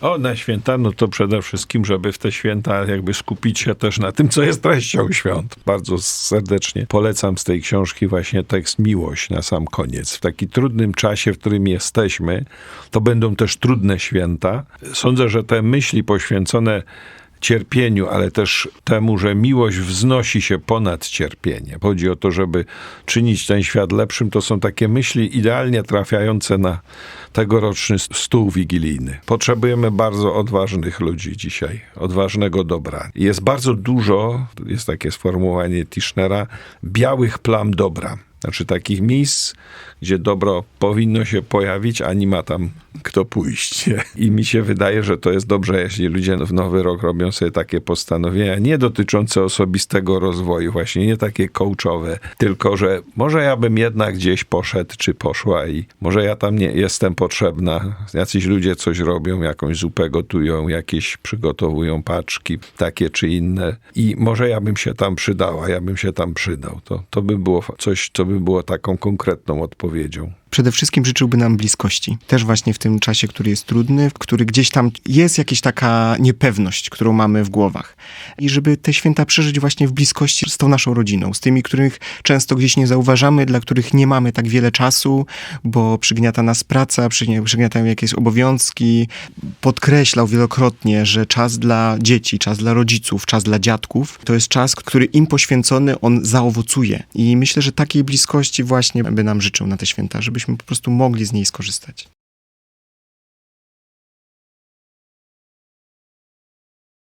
O, na święta, no to przede wszystkim, żeby w te święta jakby skupić się też na tym, co jest treścią świąt. Bardzo serdecznie polecam z tej książki właśnie tekst Miłość na sam koniec. W takim trudnym czasie, w którym jesteśmy, to będą też trudne święta. Sądzę, że te myśli poświęcone cierpieniu, ale też temu, że miłość wznosi się ponad cierpienie. Chodzi o to, żeby czynić ten świat lepszym. To są takie myśli idealnie trafiające na tegoroczny stół wigilijny. Potrzebujemy bardzo odważnych ludzi dzisiaj, odważnego dobra. Jest bardzo dużo, jest takie sformułowanie Tischnera, białych plam dobra. Znaczy takich miejsc, gdzie dobro powinno się pojawić, a nie ma tam kto pójść. I mi się wydaje, że to jest dobrze, jeśli ludzie w nowy rok robią sobie takie postanowienia, nie dotyczące osobistego rozwoju, właśnie nie takie coachowe, tylko że może ja bym jednak gdzieś poszedł czy poszła i może ja tam nie jestem potrzebna. Jacyś ludzie coś robią, jakąś zupę gotują, jakieś przygotowują paczki, takie czy inne. I może ja bym się tam przydała, ja bym się tam przydał. To, to by było coś, co by było taką konkretną odpowiedzią. Przede wszystkim życzyłby nam bliskości. Też właśnie w tym czasie, który jest trudny, w który gdzieś tam jest jakaś taka niepewność, którą mamy w głowach. I żeby te święta przeżyć właśnie w bliskości z tą naszą rodziną, z tymi, których często gdzieś nie zauważamy, dla których nie mamy tak wiele czasu, bo przygniata nas praca, przygnia- przygniatają jakieś obowiązki. Podkreślał wielokrotnie, że czas dla dzieci, czas dla rodziców, czas dla dziadków, to jest czas, który im poświęcony, on zaowocuje. I myślę, że takiej bliskości właśnie by nam życzył na te święta, żebyśmy po prostu mogli z niej skorzystać.